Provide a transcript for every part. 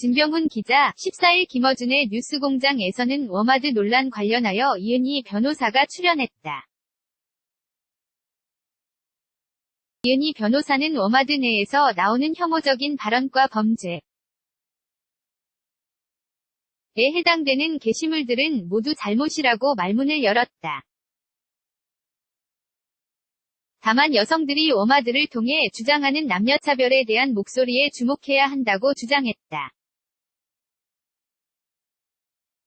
진병훈 기자, 14일 김어준의 뉴스공장에서는 워마드 논란 관련하여 이은희 변호사가 출연했다. 이은희 변호사는 워마드 내에서 나오는 혐오적인 발언과 범죄, 에 해당되는 게시물들은 모두 잘못이라고 말문을 열었다. 다만 여성들이 워마드를 통해 주장하는 남녀차별에 대한 목소리에 주목해야 한다고 주장했다.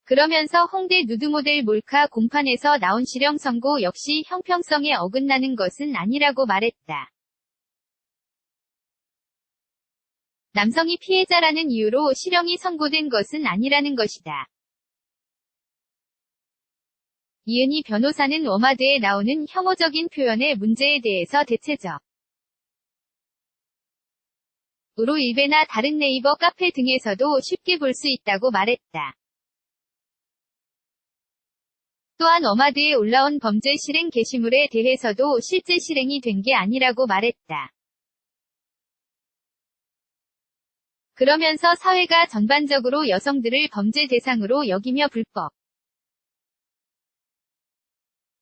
그러면서 홍대 누드모델 몰카 공판에서 나온 실형 선고 역시 형평성에 어긋나는 것은 아니라고 말했다. 남성이 피해자라는 이유로 실형이 선고된 것은 아니라는 것이다. 이은희 변호사는 워마드에 나오는 혐오적인 표현의 문제에 대해서 대체적 으로 일베나 다른 네이버 카페 등에서도 쉽게 볼 수 있다고 말했다. 또한 워마드에 올라온 범죄 실행 게시물에 대해서도 실제 실행이 된 게 아니라고 말했다. 그러면서 사회가 전반적으로 여성들을 범죄 대상으로 여기며 불법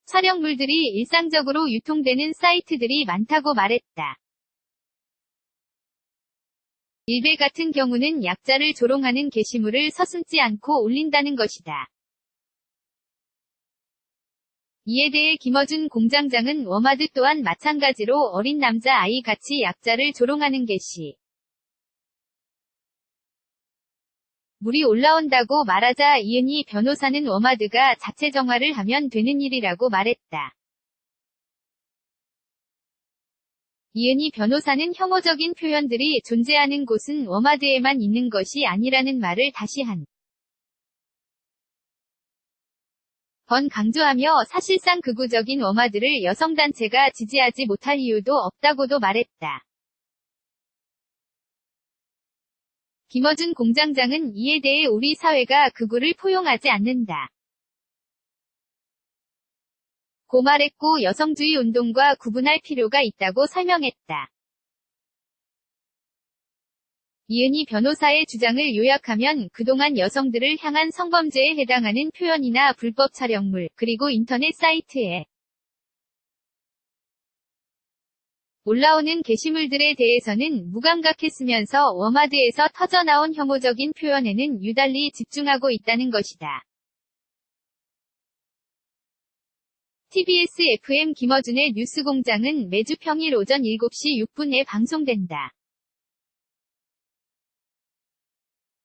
촬영물들이 일상적으로 유통되는 사이트들이 많다고 말했다. 일베 같은 경우는 약자를 조롱하는 게시물을 서슴지 않고 올린다는 것이다. 이에 대해 김어준 공장장은 워마드 또한 마찬가지로 어린 남자 아이 같이 약자를 조롱하는 게시 물이 올라온다고 말하자 이은희 변호사는 워마드가 자체 정화를 하면 되는 일이라고 말했다. 이은희 변호사는 혐오적인 표현들이 존재하는 곳은 워마드에만 있는 것이 아니라는 말을 다시 한 번 강조하며 사실상 극우적인 워마드를 여성단체가 지지하지 못할 이유도 없다고도 말했다. 김어준 공장장은 이에 대해 우리 사회가 극우를 포용하지 않는다. 고 말했고 여성주의 운동과 구분할 필요가 있다고 설명했다. 이은희 변호사의 주장을 요약하면 그동안 여성들을 향한 성범죄에 해당하는 표현이나 불법 촬영물, 그리고 인터넷 사이트에 올라오는 게시물들에 대해서는 무감각했으면서 워마드에서 터져나온 혐오적인 표현에는 유달리 집중하고 있다는 것이다. TBS FM 김어준의 뉴스공장은 매주 평일 오전 7시 6분에 방송된다.